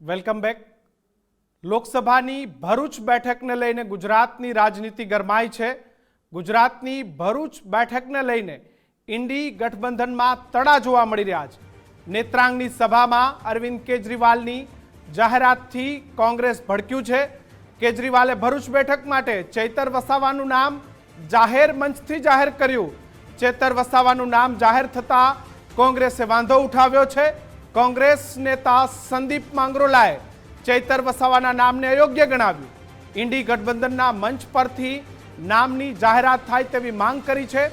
Welcome back. લોકસભાની ભરૂચ બેઠકને લઈને ગુજરાતની રાજનીતિ ગરમાઈ છે. ગુજરાતની ભરૂચ બેઠકને લઈને ઇન્ડી ગઠબંધનમાં તડા જોવા મળી રહ્યા છે. નેત્રાંગની સભામાં અરવિંદ કેજરીવાલની જાહેરાતથી કોંગ્રેસ ભડક્યું છે. કેજરીવાલે ભરૂચ બેઠક માટે ચૈતર વસાવાનું નામ જાહેર મંચથી જાહેર કર્યું. ચેતર વસાવાનું નામ જાહેર થતાં કોંગ્રેસે વાંધો ઉઠાવ્યો છે. કોંગ્રેસ નેતા સંદીપ માંગરોલાએ ચૈતર વસાવાના નામને અયોગ્ય ગણાવ્યું. ઇન્ડી ગઠબંધનના મંચ પરથી નામની જાહેરાત થાય તેવી માંગ કરી છે.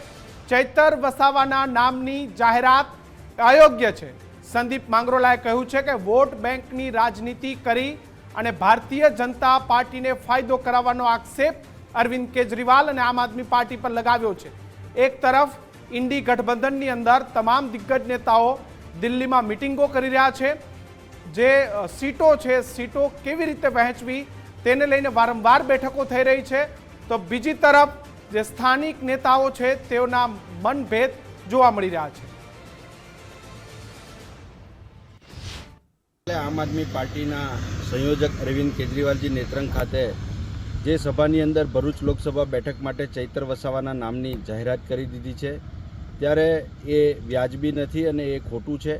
ચૈતર વસાવાના નામની જાહેરાત અયોગ્ય છે. સંદીપ માંગરોલાએ કહ્યું છે કે વોટ બેંકની રાજનીતિ કરી અને ભારતીય જનતા પાર્ટીને ફાયદો કરાવવાનો આક્ષેપ અરવિંદ કેજરીવાલ અને આમ આદમી પાર્ટી પર લગાવ્યો છે. એક તરફ ઇન્ડી ગઠબંધનની અંદર તમામ દિગ્ગજ નેતાઓ દિલ્હીમાં મિટિંગો કરી રહ્યા છે. જે સીટો છે, સીટો કેવી રીતે વહેંચવી તેને લઈને વારંવાર બેઠકો થઈ રહી છે. તો બીજી તરફ જે સ્થાનિક નેતાઓ છે તેઓના મનભેદ જોવા મળી રહ્યા છે. આમ આદમી પાર્ટીના સંયોજક અરવિંદ કેજરીવાલજી નેત્રંગ ખાતે જે સભાની અંદર ભરૂચ લોકસભા બેઠક માટે ચૈતર વસાવાના નામની જાહેરાત કરી દીધી છે. ત્યારે એ વ્યાજબી નથી અને એ ખોટું છે.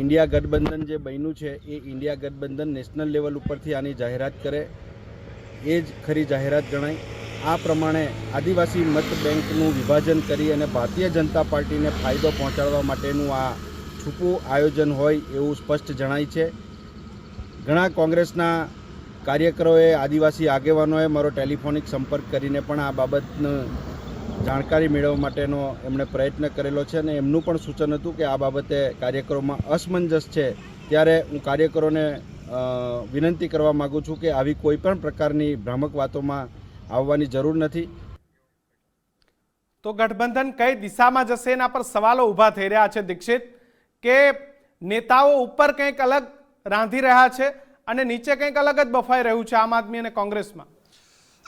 ઇન્ડિયા ગઠબંધન જે બન્યું છે, એ ઇન્ડિયા ગઠબંધન નેશનલ લેવલ ઉપરથી આની જાહેરાત કરે. એ જ ખરી જાહેરાત ગણાય આ પ્રમાણે આદિવાસી મત બેંકનું વિભાજન કરી અને ભારતીય જનતા પાર્ટીને ફાયદો પહોંચાડવા માટેનું આ છૂપું આયોજન હોય એવું સ્પષ્ટ જણાય છે. ઘણા કોંગ્રેસના કાર્યકરોએ આદિવાસી આગેવાનોએ મારો ટેલિફોનિક સંપર્ક કરીને પણ આ બાબતનું જાણકારી મેળવવા માટેનો એમણે પ્રયત્ન કરેલો છે અને એમનું પણ સૂચન હતું કે આ બાબતે કાર્યકરોમાં અસમંજસ છે. ત્યારે હું કાર્યકરોને વિનંતી કરવા માગું છું કે આવી કોઈ પણ પ્રકારની ભ્રામક વાતોમાં આવવાની જરૂર નથી. તો ગઠબંધન કઈ દિશામાં જશે એના પર સવાલો ઊભા થઈ રહ્યા છે દીક્ષિત, કે નેતાઓ ઉપર કંઈક અલગ રાંધી રહ્યા છે અને નીચે કંઈક અલગ જ બફાઈ રહ્યું છે આમ આદમી અને કોંગ્રેસમાં?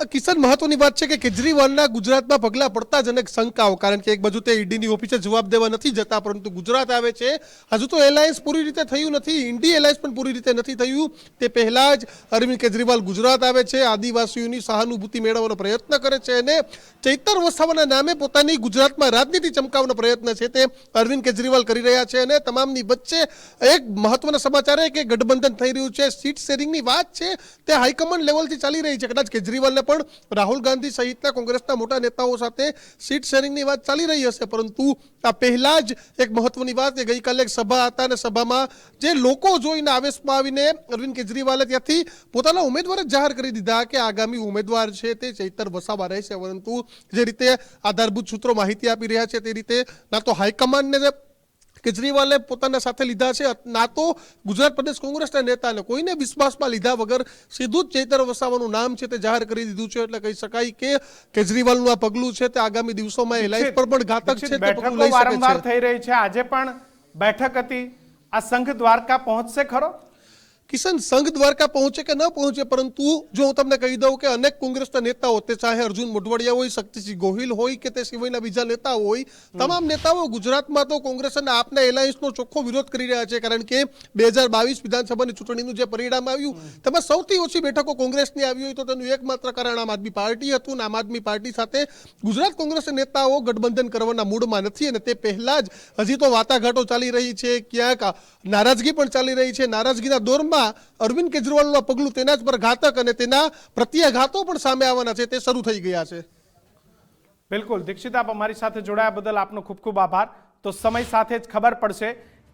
કિશન મહત્વની વાત છે કે કેજરીવાલના ગુજરાતમાં પગલા પડતા જ અનેક શંકાઓ, કારણ કે એક બાજુ તે ઈડીની ઓફિસે જવાબ દેવા નથી જતા, પરંતુ ગુજરાત આવે છે. હજુ તો એલાયન્સ પૂરી રીતે થયું નથી ઇન્ડી એલાયન્સ પણ પૂરી રીતે નથી થયું. તે પહેલા જ અરવિંદ કેજરીવાલ ગુજરાત આવે છે, આદિવાસીઓની સહાનુભૂતિ મેળવવાનો પ્રયત્ન કરે છે અને ચૈતર વસાવાના નામે પોતાની ગુજરાતમાં રાજનીતિ ચમકાવવાનો પ્રયત્ન છે તે અરવિંદ કેજરીવાલ કરી રહ્યા છે અને તમામની વચ્ચે એક મહત્વના સમાચાર કે ગઠબંધન થઈ રહ્યું છે. સીટ શેરિંગની વાત છે, તે હાઈકમાન્ડ લેવલથી ચાલી રહી છે. કદાચ કેજરીવાલને પણ રાહુલ ગાંધી સહિતના કોંગ્રેસના મોટા નેતાઓ સાથે સીટ શેરિંગની વાત ચાલી રહી હશે, પરંતુ આ પહેલા જ એક મહત્વની વાત કે ગઈકાલે એક સભા હતા અને સભામાં જે લોકો જોઈને આવેશમાં આવીને અરવિંદ કેજરીવાલે ત્યાંથી પોતાના ઉમેદવાર જાહેર કરી દીધા કે આગામી ઉમેદવાર છે તે ચૈતર વસાવા રહેશે, પરંતુ જે રીતે આધારભૂત સૂત્રો માહિતી આપી રહ્યા છે તે રીતે ના તો હાઈકમાન્ડને કેજરીવાલે પોતાના સાથે લીધા છે. ના તો ગુજરાત પ્રદેશ કોંગ્રેસના નેતાને કોઈને વિશ્વાસમાં લીધા વગર સીધું જ ચૈતર વસાવાનું નામ છે તે જાહેર કરી દીધું છે. એટલે કહી શકાય કે કેજરીવાલનું આ પગલું છે તે આગામી દિવસોમાં એલાયન્સ પર પણ ઘાતક છે તે પગલું લઈ શકે વારંવાર છે. થઈ રહી છે. આજે પણ બેઠક હતી. આ સંઘ દ્વારકા પહોંચશે ખરો? કિશન સંઘ દ્વારકા પહોંચે કે ન પહોંચે, પરંતુ જો હું તમને કહી દઉં કે અનેક કોંગ્રેસના નેતાઓ, તે ચાહે અર્જુન મોઢવાડિયા હોય, શક્તિસિંહ ગોહિલ હોય કે તે સિવાયના બીજા નેતાઓ હોય, તમામ નેતાઓ ગુજરાતમાં તો કોંગ્રેસ અને આપના એલાયન્સનો ચોખ્ખો વિરોધ કરી રહ્યા છે. કારણ કે બે હજાર બાવીસ વિધાનસભાની ચૂંટણીનું જે પરિણામ આવ્યું, તેમાં સૌથી ઓછી બેઠકો કોંગ્રેસની આવી હોય તો તેનું એકમાત્ર કારણ આમ આદમી પાર્ટી હતું અને આમ આદમી પાર્ટી સાથે ગુજરાત કોંગ્રેસના નેતાઓ ગઠબંધન કરવાના મૂડમાં નથી અને તે પહેલા જ હજી તો વાટાઘાટો ચાલી રહી છે. ક્યાંક નારાજગી પણ ચાલી રહી છે. નારાજગીના દોરમાં અરવિંદ કેજરીવાલનું પગલું તેના જ પર ઘાતક અને તેના પ્રત્યાઘાતો પણ સામે આવવાના છે, તે શરૂ થઈ ગયા છે. બિલકુલ. દીક્ષિત, આપ અમારી સાથે જોડાયા બદલ આપનો ખૂબ ખૂબ આભાર. તો સમય સાથે જ ખબર પડશે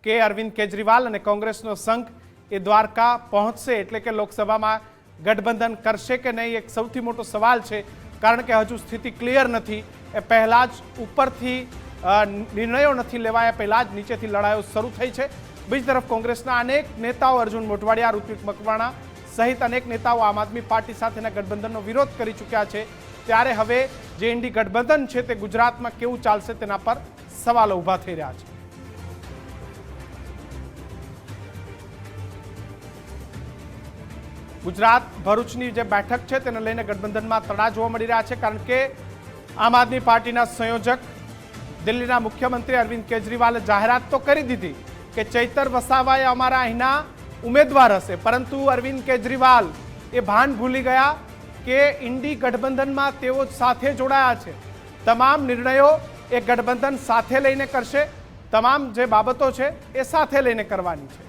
કે અરવિંદ કેજરીવાલ અને કોંગ્રેસનો સંઘ એ દ્વારકા પહોંચશે એટલે કે લોકસભામાં ગઠબંધન કરશે કે નહીં એક સૌથી મોટો સવાલ છે. કારણ કે હજુ સ્થિતિ ક્લિયર નથી. એ પહેલાં જ ઉપરથી નિર્ણયો નથી લેવાયા. પહેલાં જ નીચેથી લડાઈઓ શરૂ થઈ છે. બીજી તરફ કોંગ્રેસના અનેક નેતાઓ, અર્જુન મોટવાડિયા, ઋત્વિક મકવાણા સહિત અનેક નેતાઓ આમ આદમી પાર્ટી સાથેના ગઠબંધનનો વિરોધ કરી ચૂક્યા છે. ત્યારે હવે જે ઇન્ડી ગઠબંધન છે તે ગુજરાતમાં કેવું ચાલશે તેના પર સવાલો ઊભા થઈ રહ્યા છે. ગુજરાત ભરૂચની જે બેઠક છે તેને લઈને ગઠબંધનમાં તડા જોવા મળી રહ્યા છે કારણ કે આમ આદમી પાર્ટીના સંયોજક દિલ્હીના મુખ્યમંત્રી અરવિંદ કેજરીવાલે જાહેરાત તો કરી દીધી કે ચૈતર વસાવાએ અમારા અહીંના ઉમેદવાર હશે. પરંતુ અરવિંદ કેજરીવાલ એ ભાન ભૂલી ગયા કે ઇન્ડી ગઠબંધનમાં તેઓ સાથે જોડાયા છે. તમામ નિર્ણયો એ ગઠબંધન સાથે લઈને કરશે. તમામ જે બાબતો છે એ સાથે લઈને કરવાની છે.